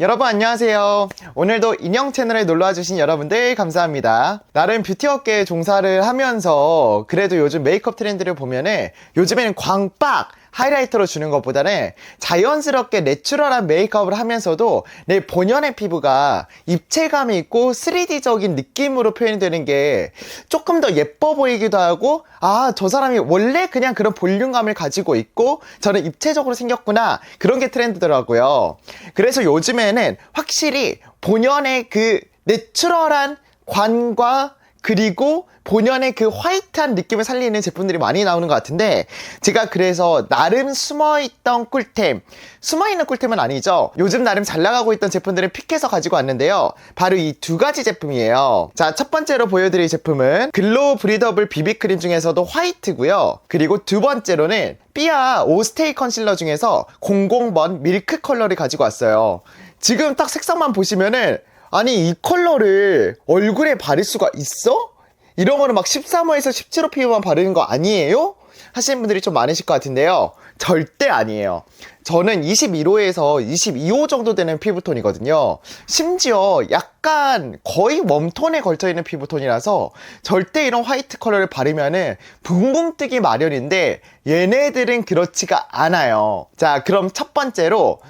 여러분 안녕하세요. 오늘도 인형 채널에 놀러와 주신 여러분들 감사합니다. 나름 뷰티 업계에 종사를 하면서 그래도 요즘 메이크업 트렌드를 보면은 요즘에는 광빡 하이라이터로 주는 것보다는 자연스럽게 내추럴한 메이크업을 하면서도 내 본연의 피부가 입체감이 있고 3D적인 느낌으로 표현이 되는 게 조금 더 예뻐 보이기도 하고 아, 저 사람이 원래 그냥 그런 볼륨감을 가지고 있고 저는 입체적으로 생겼구나. 그런 게 트렌드더라고요. 그래서 요즘에는 확실히 본연의 그 내추럴한 관과 그리고 본연의 그 화이트한 느낌을 살리는 제품들이 많이 나오는 것 같은데 제가 그래서 나름 숨어있던 꿀템 숨어있는 꿀템은 아니죠. 요즘 나름 잘 나가고 있던 제품들을 픽해서 가지고 왔는데요. 바로 이 두 가지 제품이에요. 자 첫 번째로 보여드릴 제품은 글로우 브리더블 비비크림 중에서도 화이트고요. 그리고 두 번째로는 삐아 오스테이 컨실러 중에서 00번 밀크 컬러를 가지고 왔어요. 지금 딱 색상만 보시면은 아니 이 컬러를 얼굴에 바를 수가 있어? 이런 거는 막 13호에서 17호 피부만 바르는 거 아니에요? 하시는 분들이 좀 많으실 것 같은데요. 절대 아니에요. 저는 21호에서 22호 정도 되는 피부톤이거든요. 심지어 약간 거의 웜톤에 걸쳐 있는 피부톤이라서 절대 이런 화이트 컬러를 바르면은 붕붕 뜨기 마련인데 얘네들은 그렇지가 않아요. 자, 그럼 첫 번째로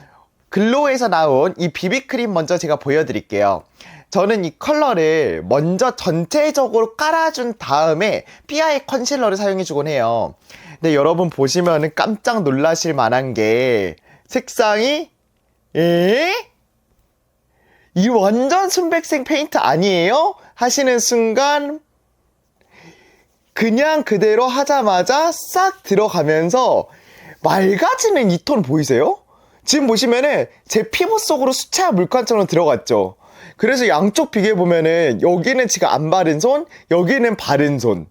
글로에서 나온 이 비비크림 먼저 제가 보여드릴게요. 저는 이 컬러를 먼저 전체적으로 깔아준 다음에 삐아의 컨실러를 사용해주곤 해요. 근데 여러분 보시면은 깜짝 놀라실 만한 게 색상이 에? 이 완전 순백색 페인트 아니에요? 하시는 순간 그냥 그대로 하자마자 싹 들어가면서 맑아지는 이 톤 보이세요? 지금 보시면은 제 피부 속으로 수채화 물감처럼 들어갔죠. 그래서 양쪽 비교해 보면은 여기는 지금 안 바른 손, 여기는 바른 손.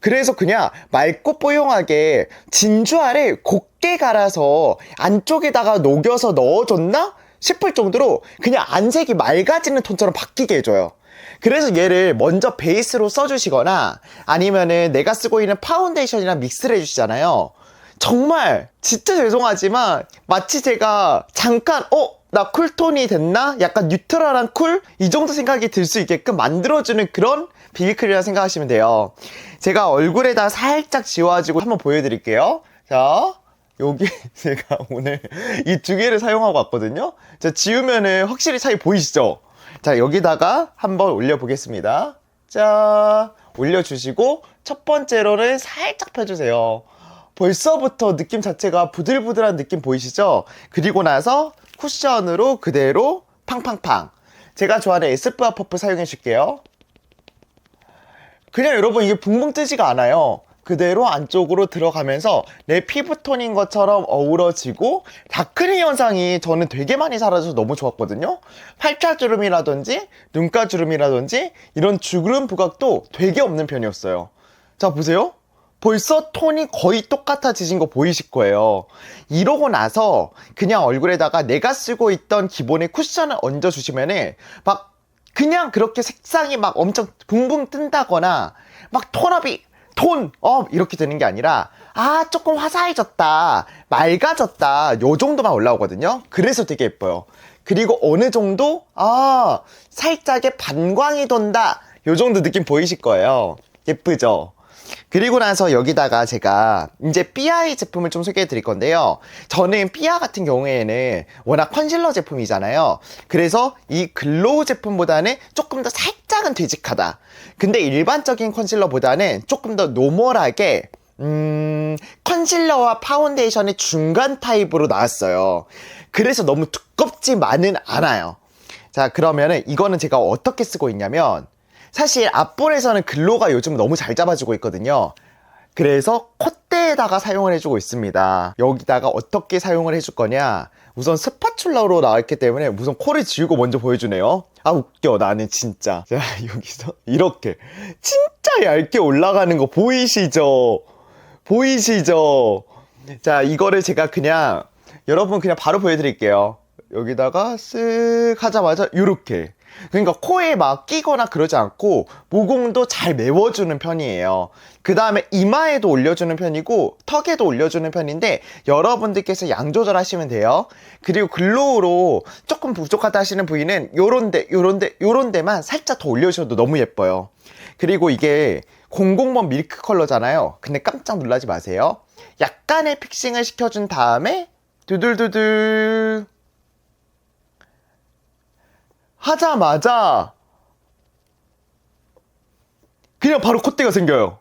그래서 그냥 맑고 뽀용하게 진주알을 곱게 갈아서 안쪽에다가 녹여서 넣어줬나 싶을 정도로 그냥 안색이 맑아지는 톤처럼 바뀌게 해줘요. 그래서 얘를 먼저 베이스로 써주시거나 아니면은 내가 쓰고 있는 파운데이션이랑 믹스를 해주시잖아요. 정말 진짜 죄송하지만 마치 제가 잠깐 어? 나 쿨톤이 됐나? 약간 뉴트럴한 쿨? 이 정도 생각이 들 수 있게끔 만들어주는 그런 비비크림이라 생각하시면 돼요. 제가 얼굴에다 살짝 지워가지고 한번 보여드릴게요. 자, 여기 제가 오늘 이 두 개를 사용하고 왔거든요. 자, 지우면은 확실히 차이 보이시죠? 자, 여기다가 한번 올려보겠습니다. 자, 올려주시고 첫 번째로는 살짝 펴주세요. 벌써부터 느낌 자체가 부들부들한 느낌 보이시죠? 그리고 나서 쿠션으로 그대로 팡팡팡. 제가 좋아하는 에스쁘아 퍼프 사용해 줄게요. 그냥 여러분 이게 붕붕 뜨지가 않아요. 그대로 안쪽으로 들어가면서 내 피부톤인 것처럼 어우러지고 다크닝 현상이 저는 되게 많이 사라져서 너무 좋았거든요. 팔자주름이라든지 눈가주름이라든지 이런 주름 부각도 되게 없는 편이었어요. 자 보세요. 벌써 톤이 거의 똑같아지신 거 보이실 거예요. 이러고 나서 그냥 얼굴에다가 내가 쓰고 있던 기본의 쿠션을 얹어주시면은 막 그냥 그렇게 색상이 막 엄청 붕붕 뜬다거나 막 톤업이 톤 업 이렇게 되는 게 아니라 아 조금 화사해졌다 맑아졌다 요 정도만 올라오거든요. 그래서 되게 예뻐요. 그리고 어느 정도 아 살짝의 반광이 돈다 요 정도 느낌 보이실 거예요. 예쁘죠? 그리고 나서 여기다가 제가 이제 삐아의 제품을 좀 소개해 드릴 건데요. 저는 삐아 같은 경우에는 워낙 컨실러 제품이잖아요. 그래서 이 글로우 제품보다는 조금 더 살짝은 되직하다. 근데 일반적인 컨실러보다는 조금 더 노멀하게 음, 컨실러와 파운데이션의 중간 타입으로 나왔어요. 그래서 너무 두껍지만은 않아요. 자, 그러면은 이거는 제가 어떻게 쓰고 있냐면 사실 앞볼에서는 글로가 요즘 너무 잘 잡아주고 있거든요. 그래서 콧대에다가 사용을 해주고 있습니다. 여기다가 어떻게 사용을 해줄 거냐? 우선 스파츌러로 나왔기 때문에 우선 코를 지우고 먼저 보여주네요. 아 웃겨 나는 진짜. 자 여기서 이렇게 진짜 얇게 올라가는 거 보이시죠? 보이시죠? 자 이거를 제가 그냥 여러분 그냥 바로 보여드릴게요. 여기다가 쓱 하자마자 요렇게 그러니까 코에 막 끼거나 그러지 않고 모공도 잘 메워주는 편이에요. 그 다음에 이마에도 올려주는 편이고 턱에도 올려주는 편인데 여러분들께서 양 조절하시면 돼요. 그리고 글로우로 조금 부족하다 하시는 부위는 요런데 요런데 요런데만 살짝 더 올려주셔도 너무 예뻐요. 그리고 이게 001 밀크 컬러잖아요. 근데 깜짝 놀라지 마세요. 약간의 픽싱을 시켜준 다음에 두들두들 하자마자 그냥 바로 콧대가 생겨요.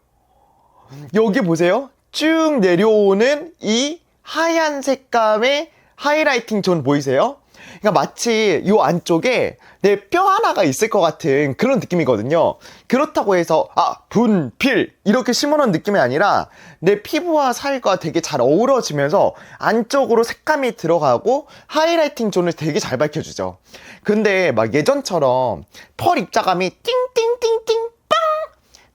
여기 보세요. 쭉 내려오는 이 하얀 색감의 하이라이팅 존 보이세요? 그러니까 마치 이 안쪽에 내 뼈 하나가 있을 것 같은 그런 느낌이거든요. 그렇다고 해서 아 분필 이렇게 심어놓은 느낌이 아니라 내 피부와 살과 되게 잘 어우러지면서 안쪽으로 색감이 들어가고 하이라이팅 존을 되게 잘 밝혀주죠. 근데 막 예전처럼 펄 입자감이 띵띵띵띵 빵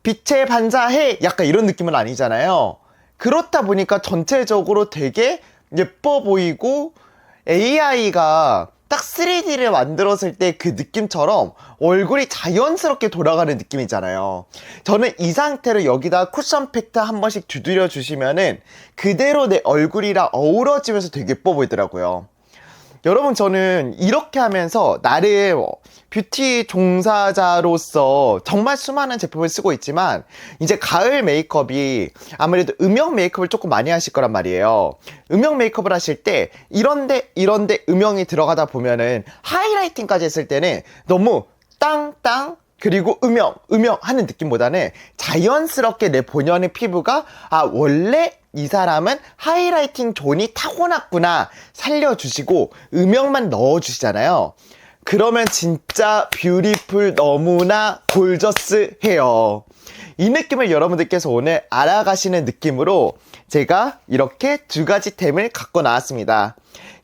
빛에 반사해 약간 이런 느낌은 아니잖아요. 그렇다 보니까 전체적으로 되게 예뻐 보이고 AI가 딱 3D를 만들었을 때 그 느낌처럼 얼굴이 자연스럽게 돌아가는 느낌이잖아요. 저는 이 상태로 여기다 쿠션 팩트 한 번씩 두드려 주시면은 그대로 내 얼굴이랑 어우러지면서 되게 예뻐 보이더라고요. 여러분 저는 이렇게 하면서 나름 뷰티 종사자로서 정말 수많은 제품을 쓰고 있지만 이제 가을 메이크업이 아무래도 음영 메이크업을 조금 많이 하실 거란 말이에요. 음영 메이크업을 하실 때 이런데 이런데 음영이 들어가다 보면은 하이라이팅까지 했을 때는 너무 땅땅 그리고 음영, 음영 하는 느낌보다는 자연스럽게 내 본연의 피부가 아, 원래 이 사람은 하이라이팅 존이 타고났구나 살려주시고 음영만 넣어주시잖아요. 그러면 진짜 뷰티풀 너무나 골저스 해요. 이 느낌을 여러분들께서 오늘 알아가시는 느낌으로 제가 이렇게 두 가지 템을 갖고 나왔습니다.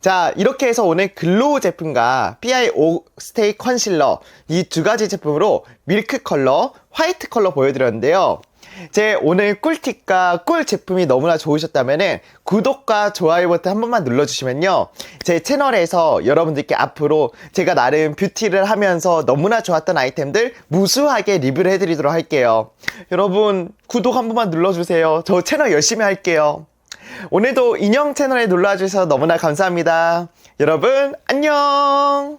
자, 이렇게 해서 오늘 글로우 제품과 PIO 스테이 컨실러 이 두 가지 제품으로 밀크 컬러, 화이트 컬러 보여드렸는데요. 제 오늘 꿀팁과 꿀 제품이 너무나 좋으셨다면 구독과 좋아요 버튼 한 번만 눌러주시면요. 제 채널에서 여러분들께 앞으로 제가 나름 뷰티를 하면서 너무나 좋았던 아이템들 무수하게 리뷰를 해드리도록 할게요. 여러분 구독 한 번만 눌러주세요. 저 채널 열심히 할게요. 오늘도 인형 채널에 놀러와 주셔서 너무나 감사합니다. 여러분 안녕!